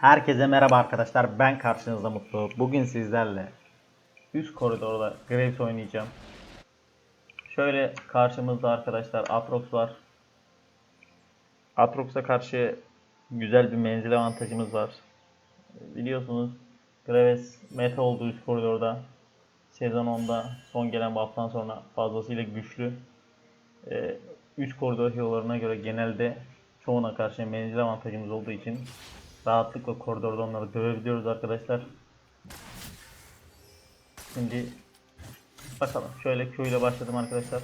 Herkese merhaba arkadaşlar. Ben karşınızda Mutlu. Bugün sizlerle üst koridorda Graves oynayacağım. Şöyle karşımızda arkadaşlar Atrox var. Atrox'a karşı güzel bir menzil avantajımız var. Biliyorsunuz Graves meta olduğu üst koridorda. Sezon 10'da son gelen buff'tan sonra fazlasıyla güçlü. Ee, üst koridor hero'larına göre genelde çoğuna karşı menzil avantajımız olduğu için rahatlıkla koridorda onları dövebiliyoruz arkadaşlar. Şimdi bakalım. Şöyle Q ile başladım arkadaşlar.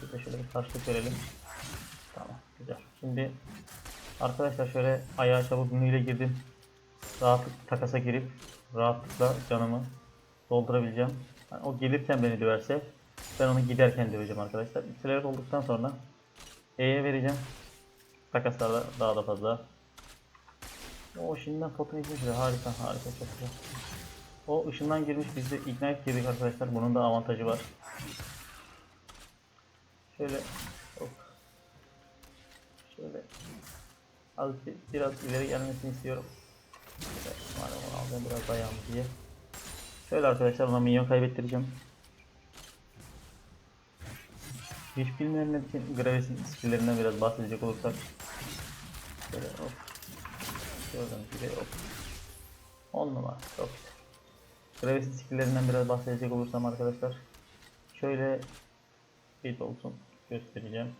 Şöyle, şöyle bir karşılık verelim. Tamam güzel. Şimdi arkadaşlar şöyle ayağa çabuk ile girdim. Rahatlıkla takasa girip rahatlıkla canımı doldurabileceğim. Yani o gelirken beni döverse ben onu giderken döveceğim arkadaşlar. Yükselerek olduktan sonra E'ye vereceğim. Takaslarda daha da fazla. O ışından fotoğrafı izlemiş bile. Harika harika çok güzel. O ışından girmiş biz de ignite girdik arkadaşlar. Bunun da avantajı var. Şöyle hop. Şöyle az bir, biraz ileri gelmesini istiyorum. Şöyle, madem onu alacağım biraz dayandı diye. Şöyle arkadaşlar ona minyon kaybettireceğim. Hiç bilmeyenler için Graves'in skill'lerinden biraz bahsedecek olursak. Şöyle hop. Gördüğünüz gibi hop. 10 numara çok güzel. Graves'in skill'lerinden biraz bahsedecek olursam arkadaşlar. Şöyle bir olsun göstereceğim.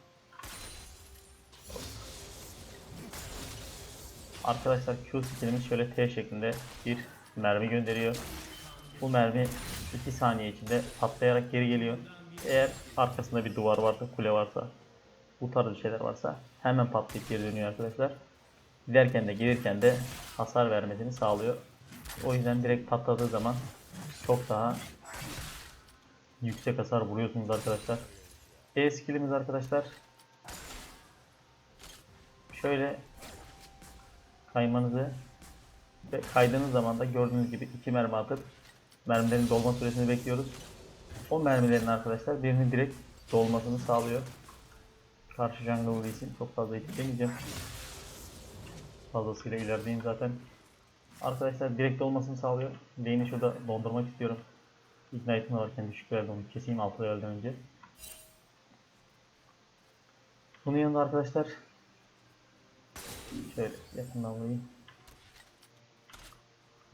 Arkadaşlar Q skillimiz şöyle T şeklinde bir mermi gönderiyor. Bu mermi 2 saniye içinde patlayarak geri geliyor. Eğer arkasında bir duvar varsa, kule varsa, bu tarz şeyler varsa hemen patlayıp geri dönüyor arkadaşlar. Giderken de gelirken de hasar vermesini sağlıyor. O yüzden direkt patladığı zaman çok daha yüksek hasar vuruyorsunuz arkadaşlar. E skillimiz arkadaşlar şöyle kaymanızı ve kaydığınız zaman da gördüğünüz gibi iki mermi atıp mermilerin dolma süresini bekliyoruz. O mermilerin arkadaşlar birinin direkt dolmasını sağlıyor. Karşı jungle için çok fazla etkilemeyeceğim. Fazlasıyla ilerideyim zaten. Arkadaşlar direkt olmasını sağlıyor. Lane'i şurada dondurmak istiyorum. Ignite'ım varken düşük verdi onu keseyim altı levelden önce. Bunun yanında arkadaşlar şöyle yakından alayım.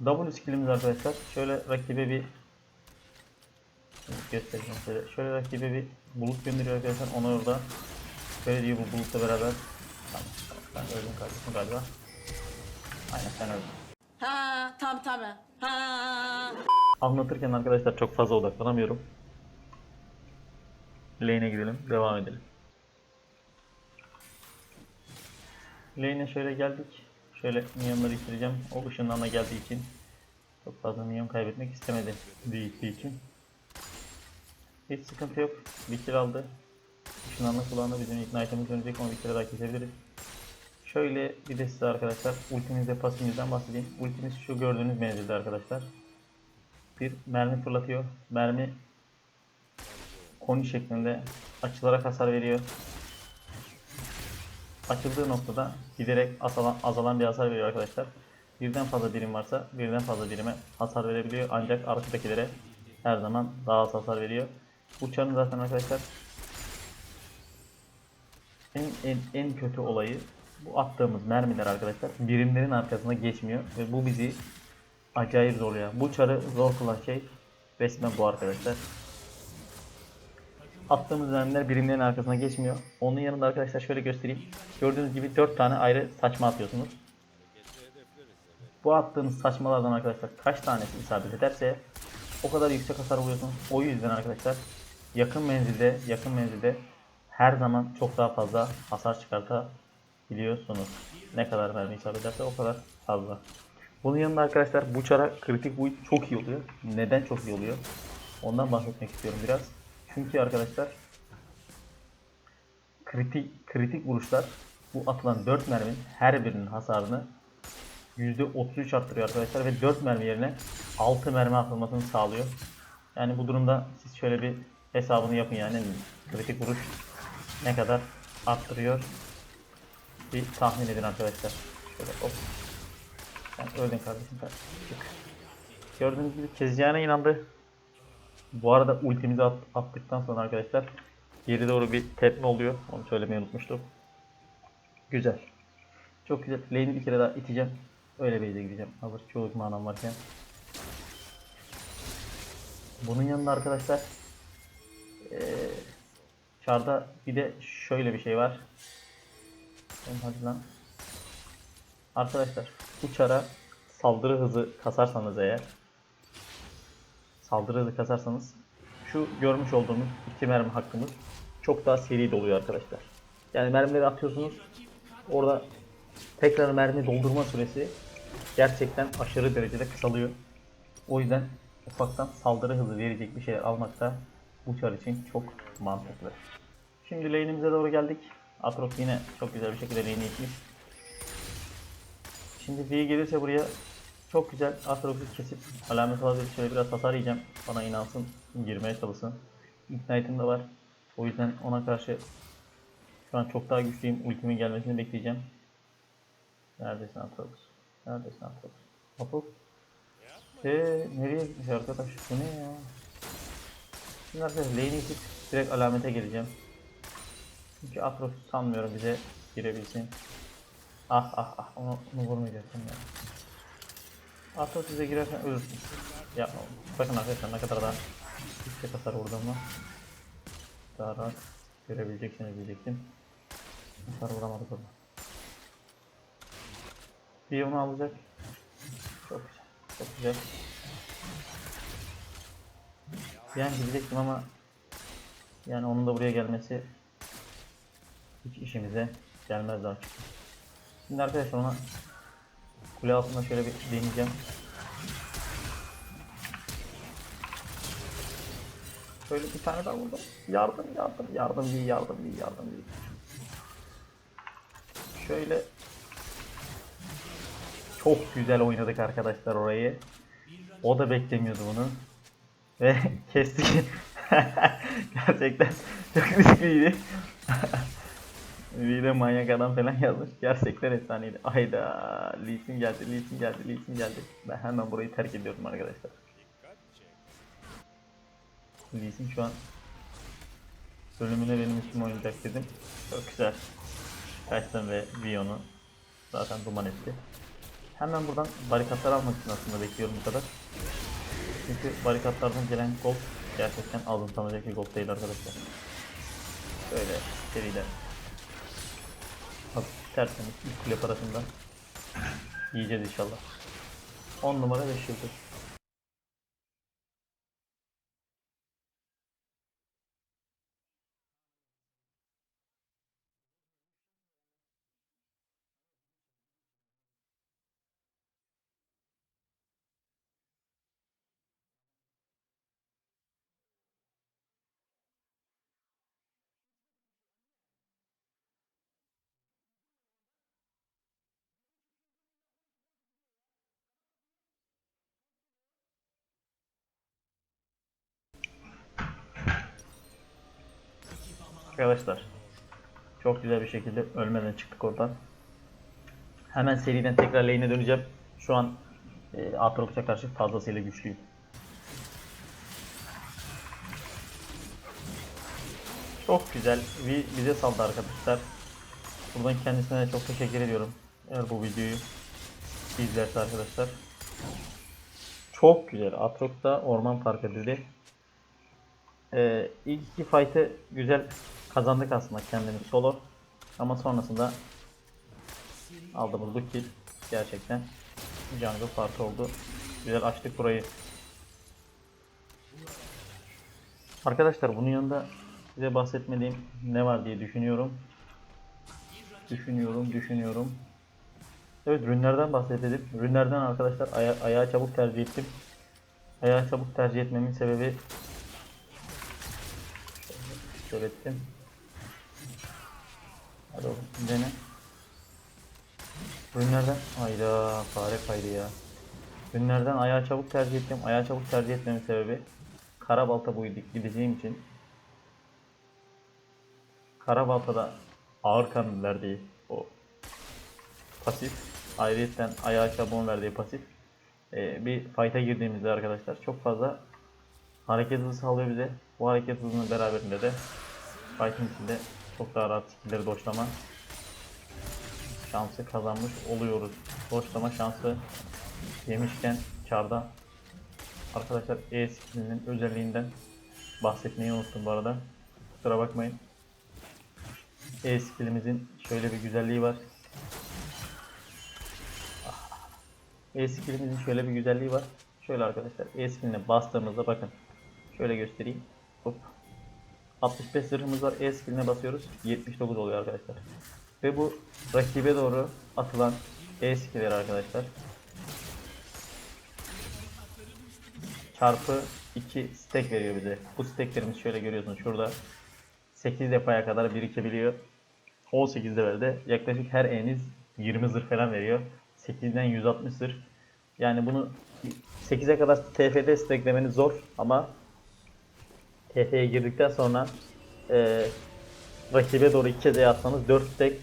W skillimiz arkadaşlar. Şöyle rakibe bir göstereceğim şöyle. Şöyle rakibe bir bulut gönderiyor arkadaşlar. Onu orada şöyle diyor bu bulutla beraber. Tamam, tamam. Ben öldüm kardeşim galiba. Aynen sen öldün. Ha tabi tabi. Ha. Anlatırken arkadaşlar çok fazla odaklanamıyorum. Lane'e gidelim, devam edelim. Lane'e şöyle geldik. Şöyle minyonları bitireceğim. O ışınlanma geldiği için çok fazla minyon kaybetmek istemedi büyüttüğü için. Hiç sıkıntı yok. Bir kill aldı. Işınlanma kullandı. Bizim ignite'ımız dönecek. Onu bir kere daha kesebiliriz. Şöyle bir de size arkadaşlar ultimizde pasifimizden bahsedeyim. Ultimiz şu gördüğünüz menzilde arkadaşlar. Bir mermi fırlatıyor. Mermi koni şeklinde açılarak hasar veriyor. Açıldığı noktada giderek azalan, azalan bir hasar veriyor arkadaşlar. Birden fazla birim varsa birden fazla birime hasar verebiliyor. Ancak arkadakilere her zaman daha az hasar veriyor. Bu çarın zaten arkadaşlar en, en, en kötü olayı bu attığımız mermiler arkadaşlar birimlerin arkasına geçmiyor ve bu bizi acayip zorluyor. Bu çarı zor kılan şey resmen bu arkadaşlar. Attığımız mermiler birimlerin arkasına geçmiyor. Onun yanında arkadaşlar şöyle göstereyim. Gördüğünüz gibi 4 tane ayrı saçma atıyorsunuz. Bu attığınız saçmalardan arkadaşlar kaç tanesi isabet ederse o kadar yüksek hasar vuruyorsunuz. O yüzden arkadaşlar yakın menzilde yakın menzilde her zaman çok daha fazla hasar çıkartabiliyorsunuz. Ne kadar mermi isabet ederse o kadar fazla. Bunun yanında arkadaşlar bu çara kritik build çok iyi oluyor. Neden çok iyi oluyor? Ondan bahsetmek istiyorum biraz. Çünkü arkadaşlar kritik kritik vuruşlar bu atılan 4 merminin her birinin hasarını %33 arttırıyor arkadaşlar ve 4 mermi yerine 6 mermi atılmasını sağlıyor. Yani bu durumda siz şöyle bir hesabını yapın yani kritik vuruş ne kadar arttırıyor bir tahmin edin arkadaşlar. Şöyle hop. Ben öldün kardeşim sen. Çık. Gördüğünüz gibi Keziyan'a inandı. Bu arada ultimizi at- attıktan sonra arkadaşlar geri doğru bir tepme oluyor. Onu söylemeyi unutmuştum. Güzel. Çok güzel. Lane'i bir kere daha iteceğim. Öyle base'e gideceğim. Hazır çoğu manam varken. Bunun yanında arkadaşlar eee Çarda bir de şöyle bir şey var. Oğlum hadi lan. Arkadaşlar bu çara saldırı hızı kasarsanız eğer saldırı hızı kasarsanız şu görmüş olduğunuz iki mermi hakkımız çok daha seri doluyor arkadaşlar. Yani mermileri atıyorsunuz orada tekrar mermi doldurma süresi gerçekten aşırı derecede kısalıyor. O yüzden ufaktan saldırı hızı verecek bir şeyler almak da bu çar için çok mantıklı. Şimdi lane'imize doğru geldik. Atrox yine çok güzel bir şekilde lane'i itmiş. Şimdi V gelirse buraya çok güzel Atrox'u kesip alamet alabilir. Şöyle biraz hasar yiyeceğim. Bana inansın, girmeye çalışsın. Ignite'ım da var. O yüzden ona karşı şu an çok daha güçlüyüm. Ultimin gelmesini bekleyeceğim. Neredesin Atrox? Neredesin Atrox? Atrox? Eee nereye gitmiş arkadaş? Bu ne ya? Şimdi arkadaşlar lane'i itip direkt alamete geleceğim. Çünkü Atrox sanmıyorum bize girebilsin. Ah ah ah onu, onu vurmayacaktım ya. Atrox bize girersen ölürsün. Yapma. Bakın arkadaşlar ne kadar da yüksek hasar vurduğumu daha rahat görebileceksiniz diyecektim. Hasar vuramadık orada. Bir onu alacak. Çok güzel. Çok güzel. Yani gidecektim ama yani onun da buraya gelmesi hiç işimize gelmez daha çok. Şimdi arkadaşlar ona kule altında şöyle bir deneyeceğim. Şöyle bir tane daha vurdum. Yardım yardım yardım değil yardım değil yardım değil. Şöyle çok güzel oynadık arkadaşlar orayı. O da beklemiyordu bunu. Ve kestik. Gerçekten çok riskliydi. Bir de manyak adam falan yazmış. Gerçekten efsaneydi. Ayda Lee geldi, Lee geldi, Lee geldi. Ben hemen burayı terk ediyorum arkadaşlar. Lee şu an bölümüne benim üstüme oynayacak dedim. Çok güzel. Kaçtım ve Vion'u zaten duman etti. Hemen buradan barikatlar almak için aslında bekliyorum bu kadar. Çünkü barikatlardan gelen gold gerçekten alıntanacak bir gold değil arkadaşlar. Böyle seriden hafif tertemiz ilk kule parasından yiyeceğiz inşallah. 10 numara 5 yıldız. Arkadaşlar çok güzel bir şekilde ölmeden çıktık oradan. Hemen seriden tekrar lane'e döneceğim. Şu an e, Aatrox'a karşı fazlasıyla güçlüyüm. Çok güzel. Bize saldı arkadaşlar. Buradan kendisine çok teşekkür ediyorum. Eğer bu videoyu izlerse arkadaşlar. Çok güzel. Aatrox'ta orman fark edildi. Ee, ilk iki fight'ı güzel kazandık aslında kendimiz solo. Ama sonrasında aldığımız bu kill gerçekten jungle parti oldu. Güzel açtık burayı. Arkadaşlar bunun yanında size bahsetmediğim ne var diye düşünüyorum. Düşünüyorum, düşünüyorum. Evet ürünlerden bahsedelim. Ürünlerden arkadaşlar aya ayağı çabuk tercih ettim. Ayağı çabuk tercih etmemin sebebi Söylettim. Hadi oğlum dene. Ürünlerden ayda fare kaydı ya. Ürünlerden ayağı çabuk tercih ettim. Ayağı çabuk tercih etmemin sebebi kara balta dik gideceğim için kara baltada ağır kan verdiği o pasif ayrıyetten ayağa çabuğun verdiği pasif. Ee, bir fight'a girdiğimizde arkadaşlar çok fazla hareket hızı sağlıyor bize. Bu hareket hızının beraberinde de fight'in içinde çok daha rahat skill'leri doşlama şansı kazanmış oluyoruz. Doşlama şansı yemişken çarda arkadaşlar E skill'inin özelliğinden bahsetmeyi unuttum bu arada. Kusura bakmayın. E skill'imizin şöyle bir güzelliği var. E skill'imizin şöyle bir güzelliği var. Şöyle arkadaşlar E skill'ine bastığımızda bakın. Şöyle göstereyim. Hop. 65 zırhımız var. E skill'ine basıyoruz. 79 oluyor arkadaşlar. Ve bu rakibe doğru atılan E skill'leri arkadaşlar. Çarpı 2 stack veriyor bize. Bu stacklerimiz şöyle görüyorsunuz şurada. 8 defaya kadar birikebiliyor. 18 levelde yaklaşık her E'niz 20 zırh falan veriyor. 8'den 160 zırh. Yani bunu 8'e kadar TF'de stacklemeniz zor ama TF'ye girdikten sonra e, rakibe doğru 2 kez atsanız 4 stack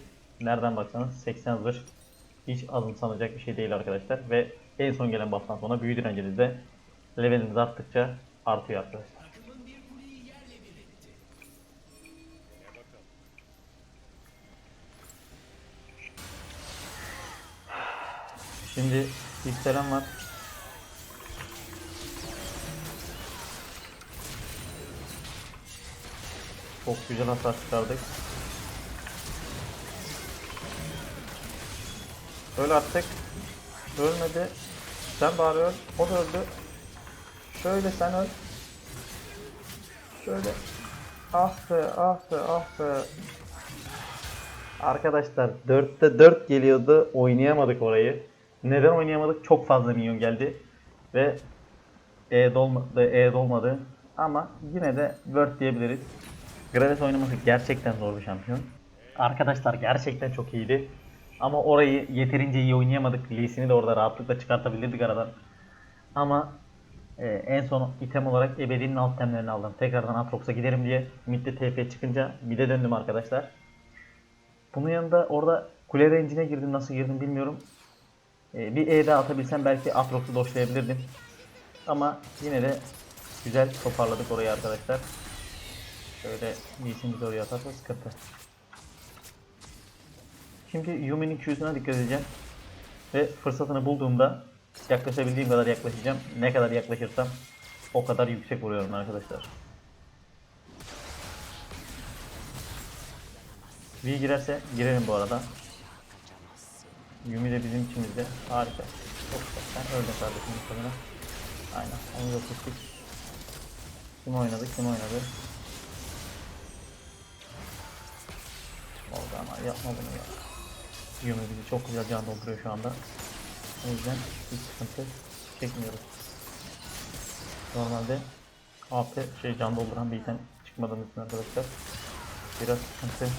nereden baksanız 80 zırh hiç azımsanacak bir şey değil arkadaşlar ve en son gelen buff'tan sonra büyü direnciniz de leveliniz arttıkça artıyor arkadaşlar. Şimdi yükselen var. Çok güzel hasar çıkardık. Öl artık. Ölmedi. Sen bari öl. O da öldü. Şöyle sen öl. Şöyle. Ah be ah be ah be. Arkadaşlar 4'te 4 geliyordu. Oynayamadık orayı. Neden oynayamadık? Çok fazla minyon geldi. Ve E dolmadı, E dolmadı. Ama yine de Word diyebiliriz. Graves oynaması gerçekten zor bir şampiyon. Arkadaşlar gerçekten çok iyiydi. Ama orayı yeterince iyi oynayamadık. Lee Sin'i de orada rahatlıkla çıkartabilirdik aradan. Ama e, en son item olarak ebedinin alt temlerini aldım. Tekrardan Atrox'a giderim diye. Mid'de TP çıkınca mid'e döndüm arkadaşlar. Bunun yanında orada kule range'ine girdim. Nasıl girdim bilmiyorum. E, bir E daha atabilsem belki Atrox'u doşlayabilirdim. Ama yine de güzel toparladık orayı arkadaşlar. Şöyle Lee Sin'i oraya atarsa sıkıntı. Şimdi Yumi'nin Q'suna dikkat edeceğim. Ve fırsatını bulduğumda yaklaşabildiğim kadar yaklaşacağım. Ne kadar yaklaşırsam o kadar yüksek vuruyorum arkadaşlar. V girerse girelim bu arada. Yumi de bizim içimizde. Harika. Çok güzel. Sen öldün kardeşim. Aynen. Onu yok ettik. Kim oynadı? Kim oynadı? Yapma bunu ya. Yumi bizi çok güzel can dolduruyor şu anda. O yüzden hiç sıkıntı çekmiyoruz. Normalde AP şey can dolduran bir item çıkmadığımız için arkadaşlar biraz sıkıntı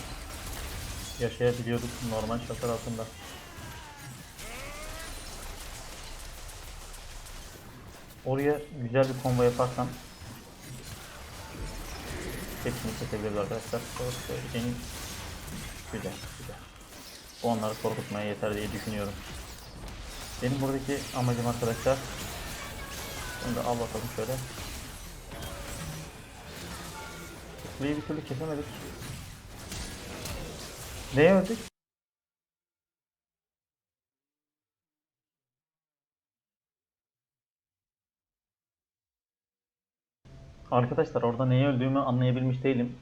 yaşayabiliyorduk normal şartlar altında. Oraya güzel bir combo yaparsam hepsini kesebiliriz arkadaşlar. Söyleyeceğim güzel güzel. Bu onları korkutmaya yeter diye düşünüyorum. Benim buradaki amacım arkadaşlar Bunu da al bakalım şöyle Kuleyi bir türlü kesemedik Neye öldük? Arkadaşlar orada neye öldüğümü anlayabilmiş değilim.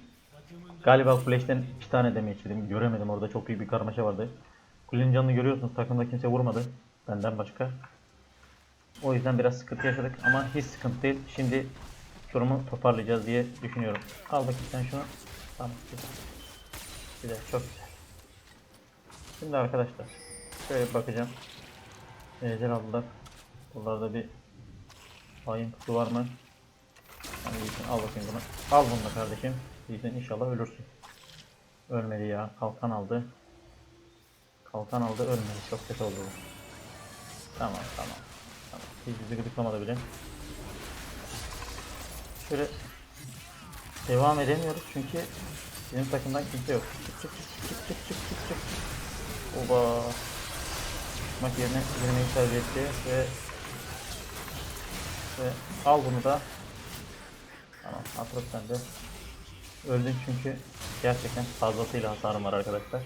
Galiba Flash'ten iki tane damage yedim. Göremedim orada çok büyük bir karmaşa vardı. Kulenin canını görüyorsunuz takımda kimse vurmadı. Benden başka. O yüzden biraz sıkıntı yaşadık ama hiç sıkıntı değil. Şimdi durumu toparlayacağız diye düşünüyorum. Al bakayım sen şunu. Tamam güzel. Güzel çok güzel. Şimdi arkadaşlar şöyle bakacağım. Ejder aldılar. Buralarda bir hain kutu var mı? İyisin, al bakayım bunu. Al bunu kardeşim. İyisin inşallah ölürsün. Ölmedi ya. Kalkan aldı. Kalkan aldı ölmedi. Çok kötü oldu bu. Tamam tamam. Tamam. Hiç bizi gıdıklamadı bile. Şöyle devam edemiyoruz çünkü bizim takımdan kimse yok. Çık çık çık çık çık çık çık çık. Oba. uğraşmak yerine girmeyi tercih etti ve ve al bunu da tamam Atrox sende öldün çünkü gerçekten fazlasıyla hasarım var arkadaşlar.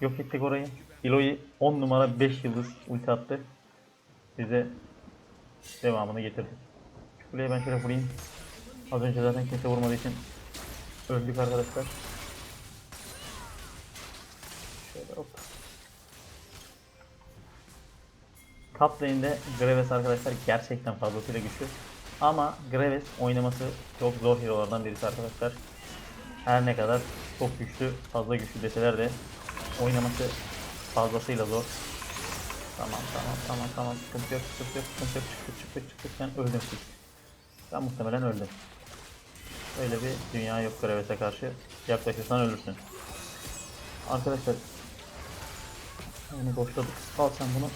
Yok ettik orayı. Eloy 10 numara 5 yıldız ulti attı. Bize devamını getirdi. Kuleye ben şöyle vurayım. Az önce zaten kimse vurmadığı için öldük arkadaşlar. Şöyle hop. Top lane'de Graves arkadaşlar gerçekten fazlasıyla güçlü. Ama Graves oynaması çok zor hero'lardan birisi arkadaşlar. Her ne kadar çok güçlü, fazla güçlü deseler de oynaması fazlasıyla zor. Tamam tamam tamam tamam sıkıntı yok sıkıntı yok sıkıntı yok çıktık çıktık çıktık sen öldün siz. Ben muhtemelen öldüm. Öyle bir dünya yok Graves'e karşı. Yaklaşırsan ölürsün. Arkadaşlar yani boşladık. Al sen bunu.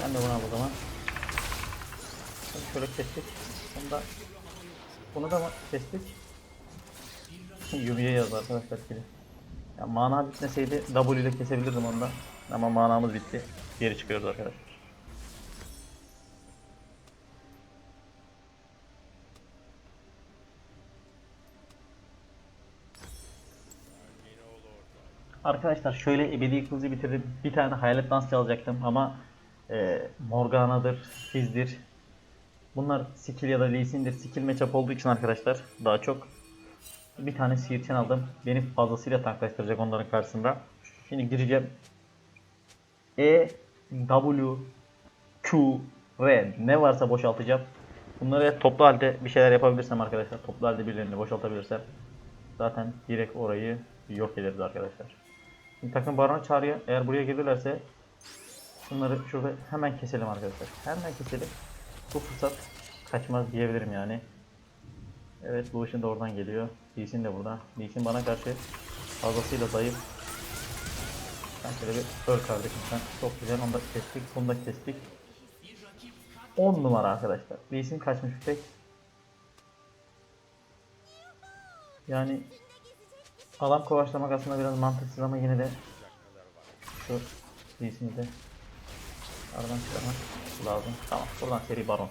Ben de bunu al o zaman. Şöyle kestik. Bunu da bunu da kestik? Yubi'ye yaz arkadaşlar kili. Ya mana bitmeseydi W ile kesebilirdim onu da. Ama manamız bitti. Geri çıkıyoruz arkadaşlar. Arkadaşlar şöyle ebedi kılıcı bitirdim. Bir tane hayalet dans çalacaktım ama e, Morgana'dır, Fizz'dir. Bunlar skill ya da Lee Sin'dir. Skill matchup olduğu için arkadaşlar daha çok bir tane sihirçen aldım. Beni fazlasıyla tanklaştıracak onların karşısında. Şimdi gireceğim. E, W, Q, R ne varsa boşaltacağım. Bunları toplu halde bir şeyler yapabilirsem arkadaşlar. Toplu halde birilerini boşaltabilirsem zaten direkt orayı yok ederiz arkadaşlar. Şimdi takım barona çağırıyor. Eğer buraya gelirlerse bunları şurada hemen keselim arkadaşlar. Hemen keselim. Bu fırsat kaçmaz diyebilirim yani. Evet bu işin de oradan geliyor. Lee de burada. Lee bana karşı fazlasıyla zayıf. Sen şöyle bir öl kardeşim sen. Çok güzel onu da kestik. Bunu da kestik. 10 numara arkadaşlar. Lee kaçmış bir tek. Yani Adam kovaçlamak aslında biraz mantıksız ama yine de şu iyisini de aradan çıkarmak lazım. Tamam buradan seri baron.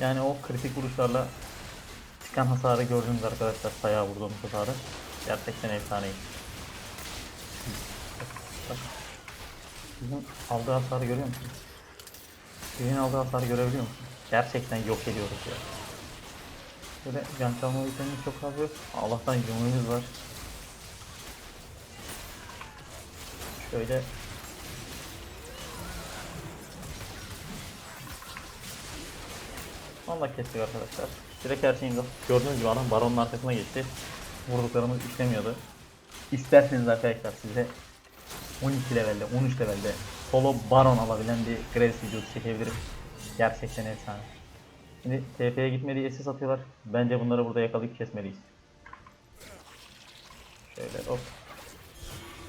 Yani o kritik vuruşlarla çıkan hasarı gördüğünüz arkadaşlar sayağa vurduğumuz hasarı gerçekten efsaneyi. Bak. Bizim aldığı hasarı görüyor musunuz? Sizin aldığı hasarı görebiliyor musunuz? Gerçekten yok ediyoruz ya. Böyle can çalma itemimiz çok fazla yok. Allah'tan yumruğumuz var. Şöyle Da kestik arkadaşlar. Direkt her şeyin gördüğünüz gibi adam baronun arkasına geçti. Vurduklarımız işlemiyordu. İsterseniz arkadaşlar size 12 levelde, 13 levelde solo baron alabilen bir Graves videosu çekebilirim. Gerçekten efsane. Şimdi TP'ye gitmediği SS atıyorlar. Bence bunları burada yakalayıp kesmeliyiz. Şöyle hop.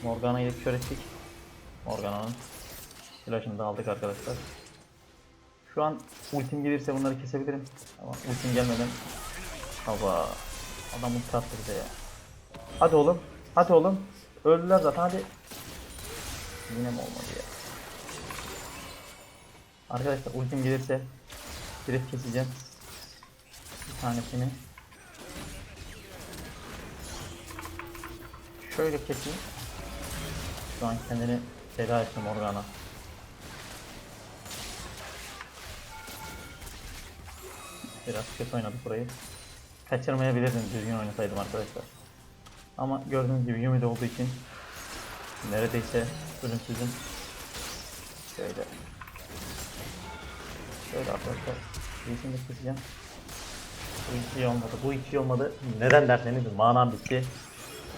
Morgana'yı kör ettik. Morgana'nın flash'ını da aldık arkadaşlar. Şu an ultim gelirse bunları kesebilirim. Ama ultim gelmeden Hava. Adam ulti attı ya. Hadi oğlum. Hadi oğlum. Öldüler zaten hadi. Yine mi olmadı ya? Arkadaşlar ultim gelirse direkt keseceğim. Bir tanesini. Şöyle keseyim. Şu an kendini feda ettim Morgana. Biraz kötü oynadık burayı. Kaçırmayabilirdim düzgün oynasaydım arkadaşlar. Ama gördüğünüz gibi Yumi'de olduğu için neredeyse ölümsüzüm. Şöyle. Şöyle arkadaşlar. Birisini de keseceğim. Bu hiç iyi olmadı. Bu hiç iyi olmadı. Neden derseniz manam bitti.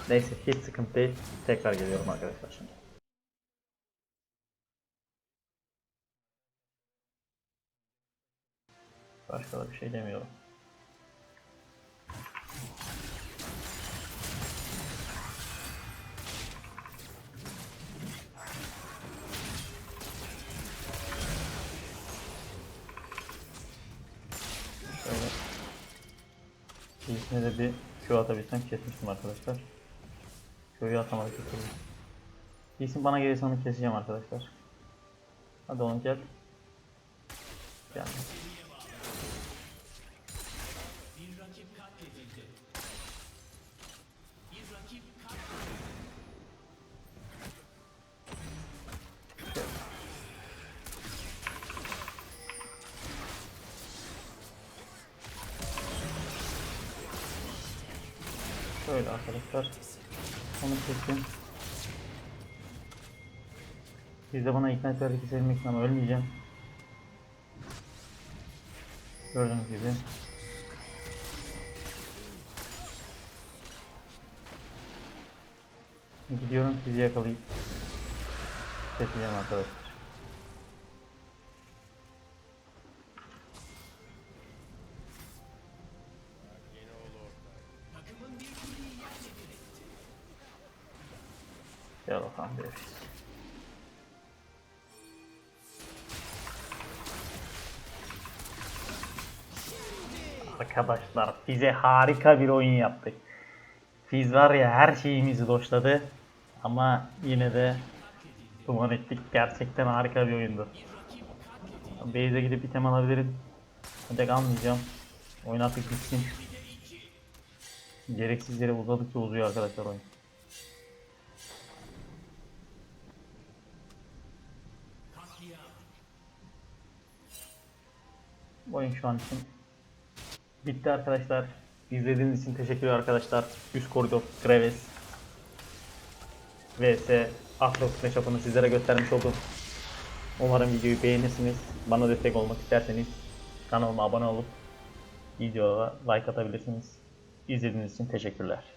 Neyse hiç sıkıntı değil. Tekrar geliyorum arkadaşlar şimdi. Başka da bir şey demiyorum. İlkine de bir Q atabilsem kesmiştim arkadaşlar. Q'yu atamadık bir türlü. İyisin bana gelirse onu keseceğim arkadaşlar. Hadi oğlum gel. Gel. Biz de bana ikna ederdi keselim ikna ama ölmeyeceğim. Gördüğünüz gibi. Gidiyorum sizi yakalayıp keseceğim arkadaşlar. Arkadaşlar bize harika bir oyun yaptık. Biz var ya her şeyimizi doşladı. Ama yine de duman ettik. Gerçekten harika bir oyundu. Base'e gidip item alabilirim. Ancak almayacağım. Oyun artık bitsin. Gereksiz yere uzadıkça uzuyor arkadaşlar oyun. Oyun şu an için bitti arkadaşlar. İzlediğiniz için teşekkürler arkadaşlar. Üst koridor Graves vs Atrox matchup'ını sizlere göstermiş oldum. Umarım videoyu beğenirsiniz. Bana destek olmak isterseniz kanalıma abone olup videoya like atabilirsiniz. İzlediğiniz için teşekkürler.